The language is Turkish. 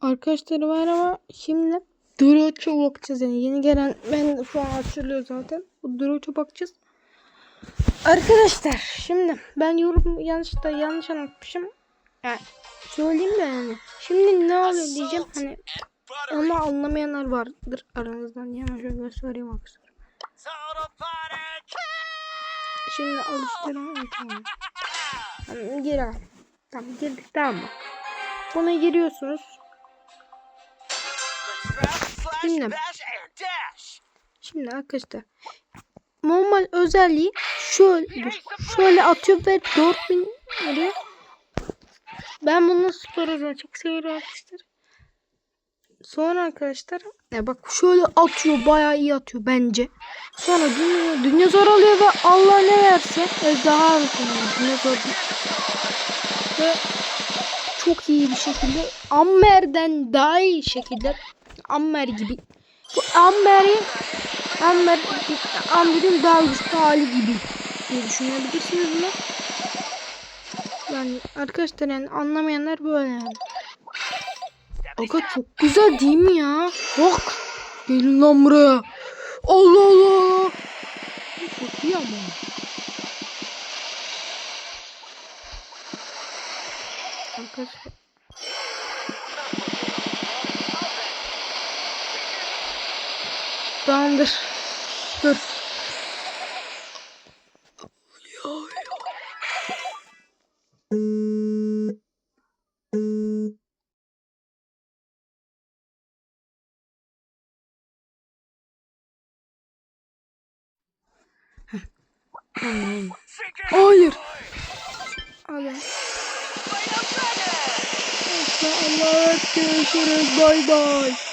Arkadaşlar var ama şimdi Droç'a bakacağız yani yeni gelen ben şu an hatırlıyor zaten. Bu Droç'a bakacağız. Arkadaşlar şimdi ben yorum yanlış da yanlış anlatmışım. Yani söyleyeyim de yani. Şimdi ne oluyor diyeceğim hani ama anlamayanlar vardır aranızdan ama şöyle söyleyeyim arkadaşlar. Şimdi alıştırma tamam. Tamam gir. Tamam girdik tamam mı? Buna giriyorsunuz. Şimdi. Şimdi arkadaşlar. Normal özelliği şöyle şöyle atıyor ve 4000 veriyor. Ben bunu spor hızına çok seviyorum arkadaşlar. Sonra arkadaşlar ya bak şöyle atıyor bayağı iyi atıyor bence. Sonra dünya, dünya zor alıyor ve Allah ne verse ejderha atıyor. Dünya zor ve çok iyi bir şekilde Ammer'den daha iyi şekilde Ammer gibi bu Ammer'i Ammer Ammer'in daha güçlü hali gibi diye düşünebilirsiniz bunu. Yani arkadaşlar yani anlamayanlar böyle yani. Aga çok güzel değil mi ya? Bak. Gelin lan buraya. Allah Allah. Çok iyi ama. Arkadaşlar. Tamamdır. Dur. Hayır. Hadi. Allah'a görüşürüz. Bay bay.